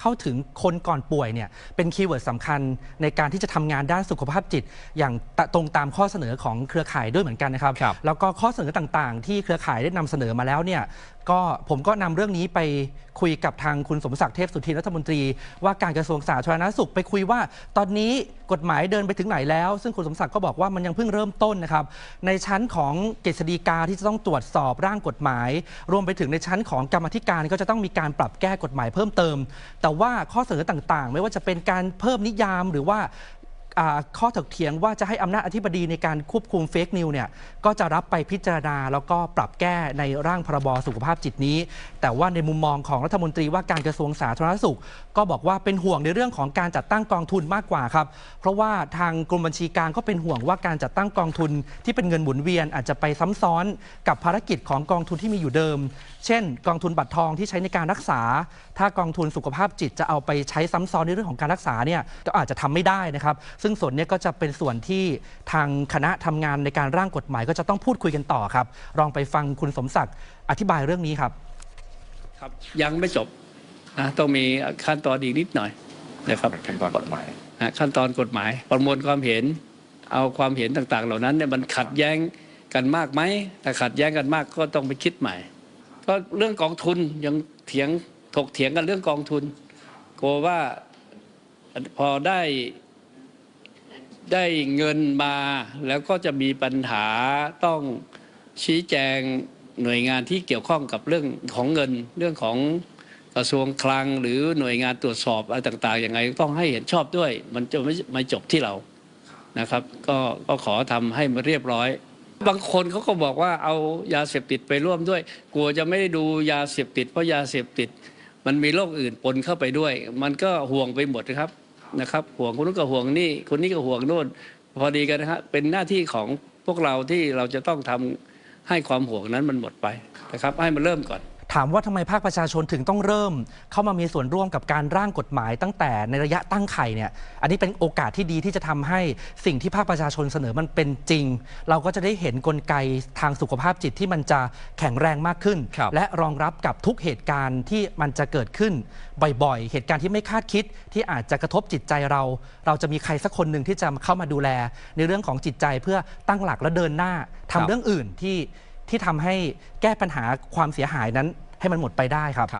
เข้าถึงคนก่อนป่วยเนี่ยเป็นคีย์เวิร์ดสำคัญในการที่จะทำงานด้านสุขภาพจิต อย่างตตรงตามข้อเสนอของเครือข่ายด้วยเหมือนกันนะครับ ครับ แล้วก็ข้อเสนอต่างๆ ที่เครือข่ายได้นำเสนอมาแล้วเนี่ยก็ผมก็นำเรื่องนี้ไปคุยกับทางคุณสมศักดิ์เทพสุทินรัฐมนตรี ว่าการกระทรวงสาธารณสุขไปคุยว่า ตอนนี้กฎหมายเดินไปถึงไหนแล้ว ซึ่งคุณสมศักดิ์ก็บอกว่ามันยังเพิ่งเริ่มต้นนะครับ ในชั้นของกฤษฎีกาที่จะต้องตรวจสอบร่างกฎหมาย รวมไปถึงในชั้นของกรรมาธิการก็จะต้องมีการปรับแก้กฎหมายเพิ่มเติมแต่ว่าข้อเสนอต่างๆ ไม่ว่าจะเป็นการเพิ่มนิยามหรือว่าอ่า ข้อถกเถียงว่าจะให้อำนาจอธิบดีในการควบคุมเฟกนิวเนี่ยก็จะรับไปพิจารณาแล้วก็ปรับแก้ในร่างพรบสุขภาพจิตนี้ แต่ว่าในมุมมองของรัฐมนตรีว่าการกระทรวงสาธารณสุข ก็บอกว่าเป็นห่วงในเรื่องของการจัดตั้งกองทุนมากกว่าครับ เพราะว่าทางกรมบัญชีกลางก็เป็นห่วงว่าการจัดตั้งกองทุนที่เป็นเงินหมุนเวียนอาจจะไปซ้ำซ้อนกับภารกิจของกองทุนที่มีอยู่เดิม เช่น กองทุนบัตรทองที่ใช้ในการรักษา ถ้ากองทุนสุขภาพจิตจะเอาไปใช้ซ้ำซ้อนในเรื่องของการรักษาเนี่ยก็อาจจะทำไม่ได้นะครับซึ่งส่วนเนี้ยก็จะเป็นส่วนที่ทางคณะทำงานในการร่างกฎหมาย ก็จะต้องพูดคุยกันต่อครับลองไปฟังคุณสมศักดิ์อธิบายเรื่องนี้ครับ ครับยังไม่จบนะต้องมีขั้นตอนอีกนิดหน่อยนะครับขั้นตอนกฎหมายนะขั้นตอนกฎหมาย ประมวลความเห็น เอาความเห็นต่างๆ เหล่านั้นเนี่ยมันขัดแย้งกันมากไหมถ้าขัดแย้งกันมากก็ต้องไปคิดใหม่ ก็เรื่องกองทุนยังเถียงถกเถียงกันเรื่องกองทุนกลัวว่าพอได้ ได้เงินมาแล้วก็จะมีปัญหาต้องชี้แจงหน่วยงานที่เกี่ยวข้องกับเรื่องของเงิน เรื่องของกระทรวงคลัง หรือหน่วยงานตรวจสอบอะไรต่างๆยังไงต้องให้เห็นชอบด้วย มันจะไม่ไม่จบที่เรานะครับ ก็ก็ขอทำให้มันเรียบร้อย บางคนเขาก็บอกว่าเอายาเสพติดไปร่วมด้วย กลัวจะไม่ได้ดูยาเสพติด เพราะยาเสพติด มันมีโรคอื่นปนเข้าไปด้วย มันก็ห่วงไปหมดนะครับ นะครับห่วงคนนู้นก็ห่วงนี่คนนี้ก็ห่วงโน่นพอดีกันนะฮะเป็นหน้าที่ของพวกเราที่เราจะต้องทำให้ความห่วงนั้นมันหมดไปนะครับ ให้มันเริ่มก่อน ถามว่าทำไมภาคประชาชนถึงต้องเริ่ม เข้ามามีส่วนร่วมกับการร่างกฎหมายตั้งแต่ในระยะตั้งไข่เนี่ยอันนี้เป็นโอกาสที่ดีที่จะทำให้สิ่งที่ภาคประชาชนเสนอมันเป็นจริง เราก็จะได้เห็นกลไกทางสุขภาพจิตที่มันจะแข็งแรงมากขึ้น และรองรับกับทุกเหตุการณ์ที่มันจะเกิดขึ้นบ่อยๆ เหตุการณ์ที่ไม่คาดคิดที่อาจจะกระทบจิตใจเรา เราจะมีใครสักคนหนึ่งที่จะเข้ามาดูแล ในเรื่องของจิตใจเพื่อตั้งหลักและเดินหน้าทำครับเรื่องอื่นที่ ที่ทำให้แก้ปัญหาความเสียหายนั้นให้มันหมดไปได้ครับ